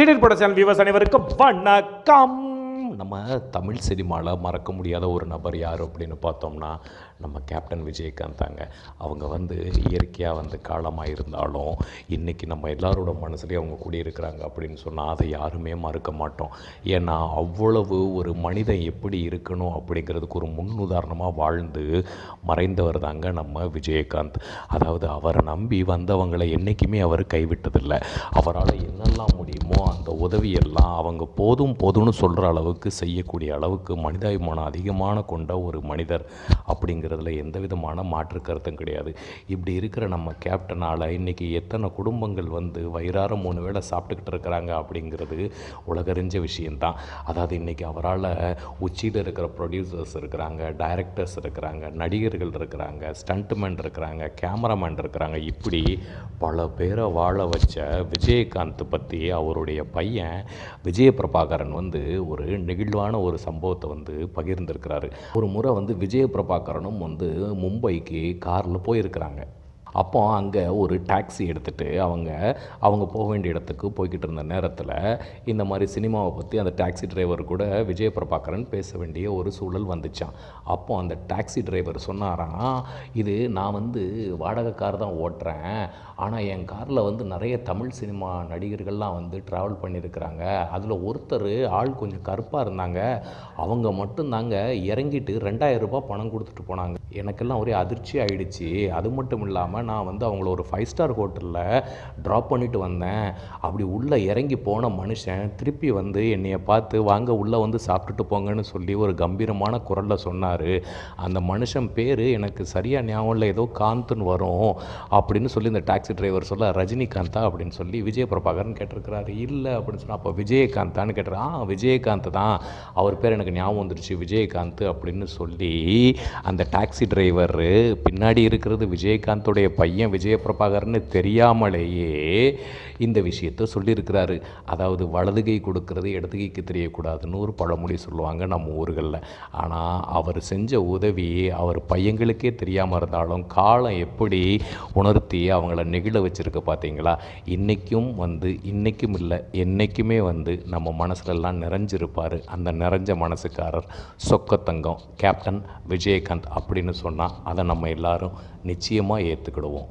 Senior production viewers அனைவருக்கும் வணக்கம். நம்ம தமிழ் சினிமாவில் மறக்க முடியாத ஒரு நபர் யார் அப்படின்னு பார்த்தோம்னா நம்ம கேப்டன் விஜயகாந்த் தாங்க. அவங்க வந்து இயற்கையாக வந்து காலமாக இருந்தாலும் இன்றைக்கி நம்ம எல்லாரோட மனசுலேயும் அவங்க கூடியிருக்கிறாங்க அப்படின்னு சொன்னால் அதை யாருமே மறுக்க மாட்டோம். ஏன்னா அவ்வளவு ஒரு மனிதன் எப்படி இருக்கணும் அப்படிங்கிறதுக்கு ஒரு முன்னுதாரணமாக வாழ்ந்து மறைந்தவர் தாங்க நம்ம விஜயகாந்த். அதாவது அவரை நம்பி வந்தவங்களை என்றைக்குமே அவர் கைவிட்டதில்லை. அவரால் என்னெல்லாம் முடியுமோ அந்த உதவியெல்லாம் அவங்க போதும் போதும்னு சொல்கிற அளவுக்கு செய்யக்கூடிய அளவுக்கு மனிதாபிமானம் அதிகமான கொண்ட ஒரு மனிதர் அப்படிங்கிறதுல எந்த விதமான மாற்று கருத்தும் கிடையாது. இப்படி இருக்கிற நம்ம கேப்டனால் இன்றைக்கி எத்தனை குடும்பங்கள் வந்து வயிறார மூணு வேளை சாப்பிட்டுக்கிட்டு இருக்கிறாங்க அப்படிங்கிறது உலகறிஞ்ச விஷயந்தான் அதாவது இன்றைக்கி அவரால் உச்சியில் இருக்கிற ப்ரொடியூசர்ஸ் இருக்கிறாங்க டைரக்டர்ஸ் இருக்கிறாங்க நடிகர்கள் இருக்கிறாங்க ஸ்டண்ட்மேன் இருக்கிறாங்க கேமராமேன் இருக்கிறாங்க. இப்படி பல பேரை வாழ வச்ச விஜயகாந்த் பற்றி அவருடைய பையன் விஜய பிரபாகரன் வந்து ஒரு நெகிழ்வான ஒரு சம்பவத்தை வந்து பகிர்ந்திருக்கிறாரு. ஒரு முறை வந்து விஜய பிரபாகரனும் வந்து மும்பைக்கு காரில் போயிருக்கிறாங்க. அப்போ அங்கே ஒரு டாக்ஸி எடுத்துகிட்டு அவங்க அவங்க போக வேண்டிய இடத்துக்கு போய்கிட்டு இருந்த நேரத்தில் இந்த மாதிரி சினிமாவை பற்றி அந்த டாக்ஸி டிரைவர் கூட விஜய பிரபாகரன் பேச வேண்டிய ஒரு சூழல் வந்துச்சான் அப்போ அந்த டாக்ஸி டிரைவர் சொன்னாராம் இது நான் வந்து வாடகை கார் தான் ஓட்டுறேன். ஆனால் என் காரில் வந்து நிறைய தமிழ் சினிமா நடிகர்கள்லாம் வந்து ட்ராவல் பண்ணியிருக்கிறாங்க அதில் ஒருத்தர் ஆள் கொஞ்சம் கருப்பாக இருந்தாங்க. அவங்க மட்டும்தாங்க இறங்கிட்டு ரெண்டாயிரம் ரூபாய் பணம் கொடுத்துட்டு போனாங்க. எனக்கெல்லாம் ஒரே அதிர்ச்சி ஆயிடுச்சு. அது மட்டும் இல்லாமல் நான் வந்து அவங்கள ஒரு ஃபைவ் ஸ்டார் ஹோட்டலில் ட்ராப் பண்ணிட்டு வந்தேன். அப்படி உள்ளே இறங்கி போன மனுஷன் திருப்பி வந்து என்னையை பார்த்து வாங்க உள்ளே வந்து சாப்பிட்டுட்டு போங்கன்னு சொல்லி ஒரு கம்பீரமான குரலில் சொன்னார். அந்த மனுஷன் பேர் எனக்கு சரியாக ஞாபகம் இல்லை ஏதோ காந்துன்னு வரும் அப்படின்னு சொல்லி இந்த டாக்ஸி டிரைவர் சொல்ல ரஜினிகாந்தா அப்படின்னு சொல்லி விஜய பிரபாகரன் கேட்டிருக்கிறாரு. இல்லை அப்படின்னு சொன்னால் அப்போ விஜயகாந்தான்னு கேட்டார் விஜயகாந்த் தான். அவர் பேர் எனக்கு ஞாபகம் வந்துருச்சு விஜயகாந்த் அப்படின்னு சொல்லி அந்த டாக்ஸி டிரைவர் பின்னாடி இருக்கிறது விஜயகாந்தோடைய பையன் விஜயபிரபாகர்னு தெரியாமலேயே இந்த விஷயத்த சொல்லியிருக்கிறாரு. அதாவது வலதுகை கொடுக்கறது இடதுகைக்கு தெரியக்கூடாதுன்னு ஒரு பழமொழி சொல்லுவாங்க நம்ம ஊர்களில். ஆனால் அவர் செஞ்ச உதவி அவர் பையங்களுக்கே தெரியாமல் இருந்தாலும் காலம் எப்படி உணர்த்தி அவங்கள நெகிழ வச்சுருக்கு பார்த்தீங்களா? இன்றைக்கும் வந்து இன்றைக்கும் இல்லை என்றைக்குமே வந்து நம்ம மனசுலெல்லாம் நிறைஞ்சிருப்பார். அந்த நிறைஞ்ச மனசுக்காரர் சொக்கத்தங்கம் கேப்டன் விஜயகாந்த் அப்படின்னு சொன்னால் அதை நம்ம எல்லாரும் நிச்சயமாக ஏற்றுக்கணும் ஈடுபடுவோம்